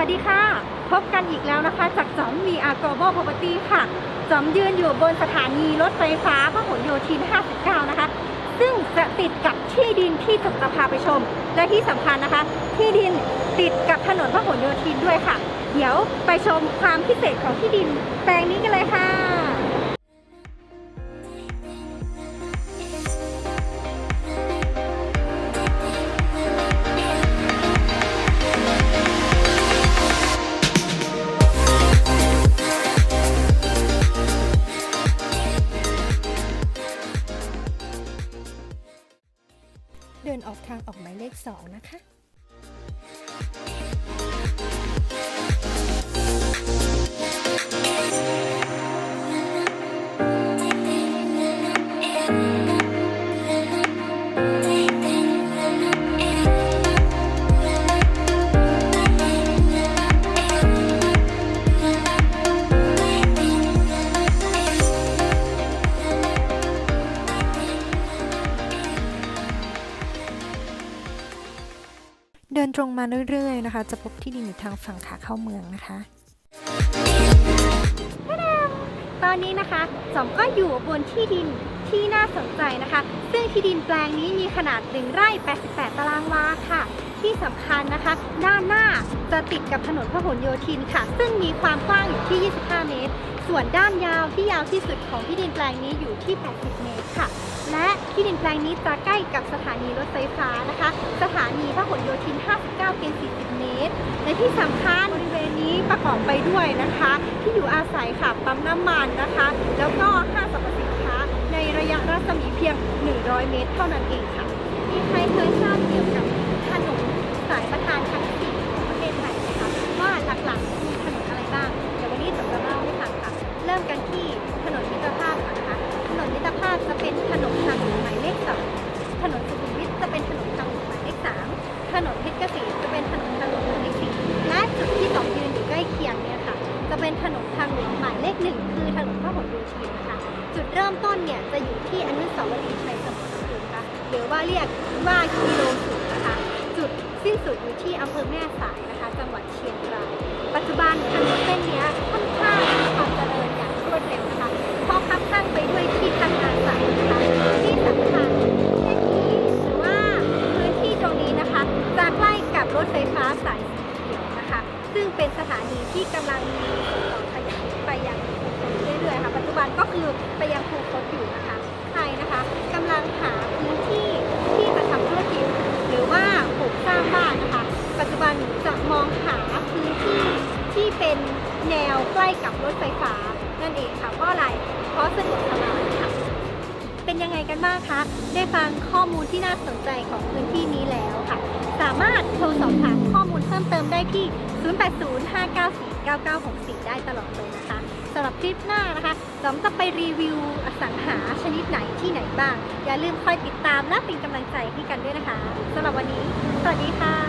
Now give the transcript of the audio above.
วัสดีค่ะ พบกันอีกแล้วนะคะ จากจอมมีอาร์กอบอลพาวเวอร์ตี้ค่ะจอมยืนอยู่บนสถานีรถไฟฟ้าพหลโยธิน 59 นะคะ ซึ่งจะติดกับที่ดินที่จะพาไปชม และที่สำคัญนะคะ ที่ดินติดกับถนนพหลโยธินด้วยค่ะ เดี๋ยวไปชมความพิเศษของที่ดินแปลงนี้กันเลยค่ะ เดินออกทางออกหมายเลข 2 นะคะ เดินตรงมาเรื่อยๆนะคะ จะพบที่ดินอยู่ทางฝั่งขาเข้าเมืองนะคะตอนนี้นะคะสอมก็อยู่บนที่ดินที่น่าสนใจนะคะ ซึ่งที่ดินแปลงนี้มีขนาด1ไร่ 88 ตารางวาค่ะ ที่สำคัญนะคะ ด้านหน้าจะติดกับถนนพหลโยธินค่ะ ซึ่งมีความกว้างอยู่ที่ 25 เมตร ส่วนด้านยาวที่ยาวที่สุดของที่ดินแปลงนี้อยู่ที่ 80 เมตรค่ะ และที่ดินแปลงนี้จะใกล้กับสถานีรถไฟฟ้านะคะ สถานีพหลโยธิน 59เพียง40 เมตร และที่สำคัญบริเวณนี้ประกอบไปด้วยนะคะ ที่อยู่อาศัยค่ะปั๊มน้ำมันนะคะ แล้วก็ห้างสรรพสินค้าในระยะรัศมีเพียง 100 เมตร เท่านั้นเองค่ะ กันที่ถนนมิตรภาพก่อนนะคะ ถนนมิตรภาพจะเป็นถนนทางหลวงหมายเลขสองถนนสุขุมวิทจะเป็นถนนทางหลวงหมายเลขสามถนนเพชรเกษมจะเป็นถนนทางหลวงหมายเลขสี่และจุดที่สองยืนอยู่ใกล้เคียงเนี่ยค่ะ จะเป็นถนนทางหลวงหมายเลขหนึ่งคือถนนพหลโยธินนะคะ จุดเริ่มต้นเนี่ยจะอยู่ที่อนุสาวรีย์ชัยสมรภูมินะคะหรือว่าเรียกว่ากิโลสุดนะคะ จุดสิ้นสุดอยู่ที่อำเภอแม่สายนะคะ จังหวัดเชียงราย กำลังมีส่งต่อขยายไปยังคูคตเรื่อยๆค่ะปัจจุบันก็คือไปยังคูคตอยู่นะคะใครนะคะกำลังหาพื้นที่ที่จะทำธุรกิจหรือว่าปลูกสร้างบ้านนะคะ ปัจจุบันจะมองหาพื้นที่ที่เป็นแนวใกล้กับรถไฟฟ้านั่นเองค่ะเพราะอะไรเพราะสะดวกสบายค่ะเป็นยังไงกันบ้างคะได้ฟังข้อมูลที่น่าสนใจของพื้นที่นี้แล้วค่ะ สามารถ พิ่มเติมได้ที่ 0805949964 ได้ตลอดเลยนะคะสำหรับคลิปหน้านะคะจอมจะไปรีวิวอสังหาชนิดไหนที่ไหนบ้าง อย่าลืมคอยติดตามและเป็นกำลังใจให้กันด้วยนะคะสำหรับวันนี้ สวัสดีค่ะ